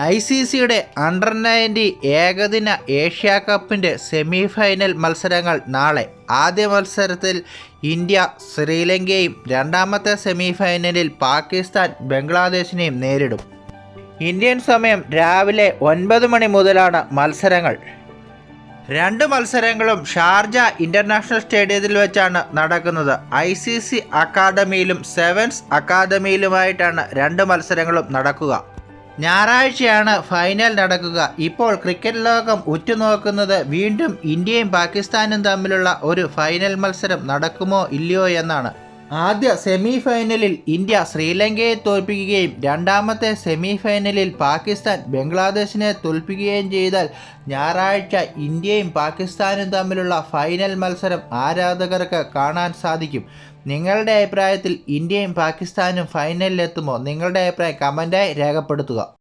I C സിയുടെ under ninety ഏകദിന Asia കപ്പിന്റെ സെമി ഫൈനൽ മത്സരങ്ങൾ നാളെ. ആദ്യ മത്സരത്തിൽ ഇന്ത്യ ശ്രീലങ്കയും രണ്ടാമത്തെ സെമി ഫൈനലിൽ പാകിസ്ഥാൻ ബംഗ്ലാദേശിനെയും നേരിടും. ഇന്ത്യൻ സമയം രാവിലെ ഒൻപത് മണി മുതലാണ് മത്സരങ്ങൾ. രണ്ട് മത്സരങ്ങളും ഷാർജ ഇന്റർനാഷണൽ സ്റ്റേഡിയത്തിൽ വെച്ചാണ് നടക്കുന്നത്. ഐ സി സി അക്കാദമിയിലും സെവൻസ് അക്കാദമിയിലുമായിട്ടാണ് രണ്ട് മത്സരങ്ങളും നടക്കുക. ഞായറാഴ്ചയാണ് ഫൈനൽ നടക്കുക. ഇപ്പോൾ ക്രിക്കറ്റ് ലോകം ഉറ്റുനോക്കുന്നത് വീണ്ടും ഇന്ത്യയും പാകിസ്ഥാനും തമ്മിലുള്ള ഒരു ഫൈനൽ മത്സരം നടക്കുമോ ഇല്ലയോ എന്നാണ്. ആദ്യ സെമി ഫൈനലിൽ ഇന്ത്യ ശ്രീലങ്കയെ തോൽപ്പിക്കുകയും രണ്ടാമത്തെ സെമി ഫൈനലിൽ പാകിസ്ഥാൻ ബംഗ്ലാദേശിനെ തോൽപ്പിക്കുകയും ചെയ്താൽ ഞായറാഴ്ച ഇന്ത്യയും പാകിസ്ഥാനും തമ്മിലുള്ള ഫൈനൽ മത്സരം ആരാധകർക്ക് കാണാൻ സാധിക്കും. നിങ്ങളുടെ അഭിപ്രായത്തിൽ ഇന്ത്യയും പാകിസ്ഥാനും ഫൈനലിലെത്തുമോ? നിങ്ങളുടെ അഭിപ്രായം കമന്റായി രേഖപ്പെടുത്തുക.